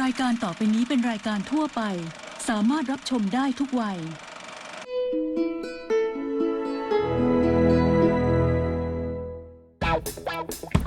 รายการต่อไปนี้เป็นรายการทั่วไป สามารถรับชมได้ทุกวัยใ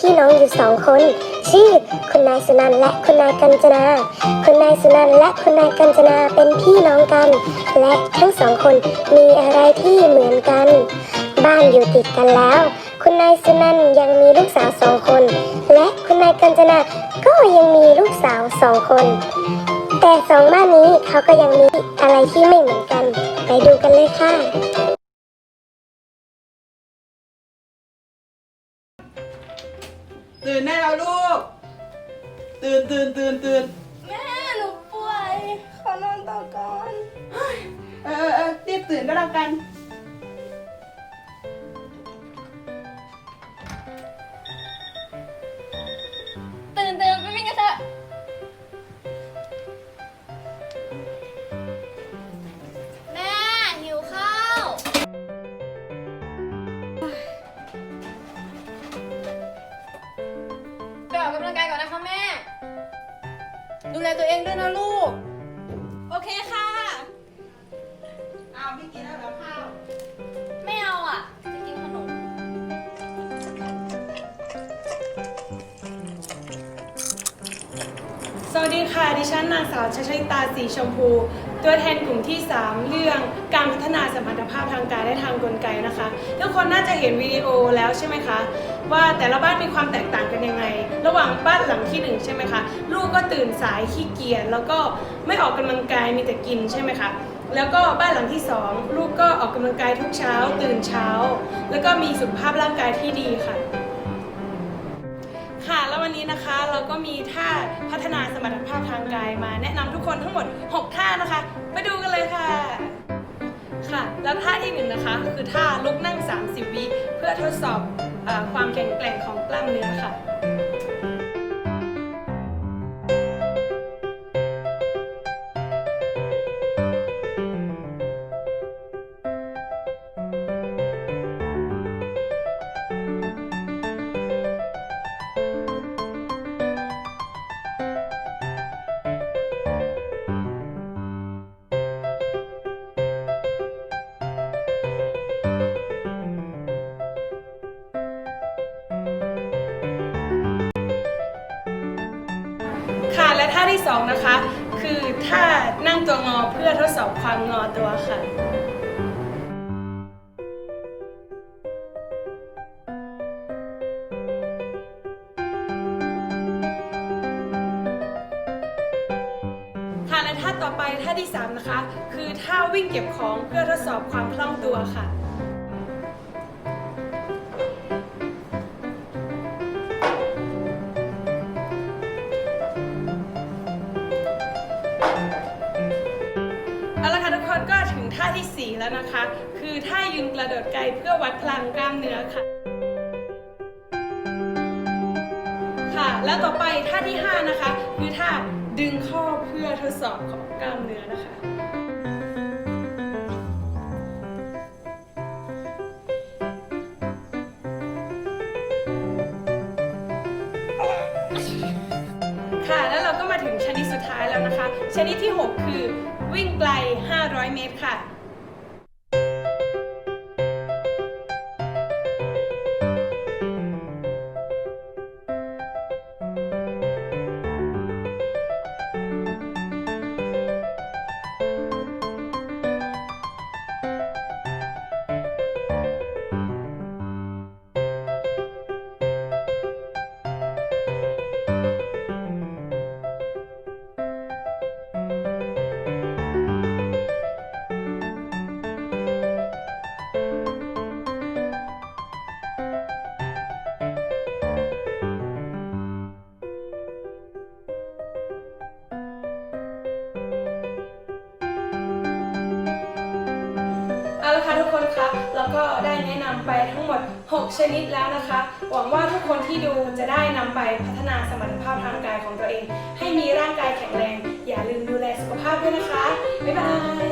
พี่น้องอยู่สองคน ชื่อคุณนายสุนันและคุณนายกัญจนา คุณนายสุนันและคุณนายกัญจนาเป็นพี่น้องกัน และทั้งสองคนมีอะไรที่เหมือนกัน บ้านอยู่ติดกันแล้ว คุณนายสุนันยังมีลูกสาวสองคน และคุณนายกัญจนาก็ยังมีลูกสาวสองคน แต่สองบ้านนี้เขาก็ยังมีอะไรที่ไม่เหมือนกัน ไปดูกันเลยค่ะ ตื่นได้แล้วลูก ตื่นตื่นตื่นตื่นแม่หนูป่วย ขอนอนต่อก่อน เออเออเออรีบตื่นก็แล้วกัน แลตัวเองด้วยนะลูก โอเคค่ะ อ้าวไม่กินแล้วเหรอคะ สดีค่ะ ดิฉันนางสาวชชลิตาสีชมพู ตัวแทนกลุ่มที่ 3 เรื่องการพัฒนาสมรรถภาพทางกายและทางกลไกนะคะ ทุกคนน่าจะเห็นวิดีโอแล้วใช่ไหมคะ ว่าแต่ละบ้านมีความแตกต่างกันยังไง ระหว่างบ้านหลังที่หนึ่งใช่ไหมคะ ลูกก็ตื่นสายขี้เกียจแล้วก็ไม่ออกกำลังกายมีแต่กินใช่ไหมคะแล้วก็บ้านหลังที่สองลูกก็ออกกำลังกายทุกเช้า ตื่นเช้า แล้วก็มีสุขภาพร่างกายที่ดีค่ะ วันนี้นะคะ เราก็มีท่าพัฒนาสมรรถภาพทางกายมา แนะนำทุกคนทั้งหมด 6 ท่านะคะไปดูกันเลยค่ะ ค่ะ แล้วท่าที่หนึ่งนะคะ คือท่าลุกนั่ง 30 วิเพื่อทดสอบอความแข็งแกร่งของกล้ามเนื้อค่ะ และท่าที่สองนะคะ คือท่านั่งตัวงอเพื่อทดสอบความงอตัวค่ะค่ะและท่าต่อไปท่าที่ 3 นะคะ คือท่าวิ่งเก็บของเพื่อทดสอบความคล่องตัวค่ะ ก็ถึงท่าที่ 4 แล้วนะคะ คือท่ายืนกระโดดไกลเพื่อวัดพลังกล้ามเนื้อค่ะ ค่ะ แล้วต่อไปท่าที่ 5 นะคะ คือท่าดึงข้อเพื่อทดสอบของกล้ามเนื้อนะคะค่ะแล้วเราก็มาถึงชนิดสุดท้ายแล้วนะคะ ชนิดที่ 6 คือ วิ่งไกล 500 เมตรค่ะ กคคะแล้วก็ได้แนะนำไปทั้งหมด 6 ชนิดแล้วนะคะ หวังว่าทุกคนที่ดูจะได้นำไปพัฒนาสมรรถภาพทางกายของตัวเอง ให้มีร่างกายแข็งแรง อย่าลืมดูแลสุขภาพด้วยนะคะ บ๊ายบาย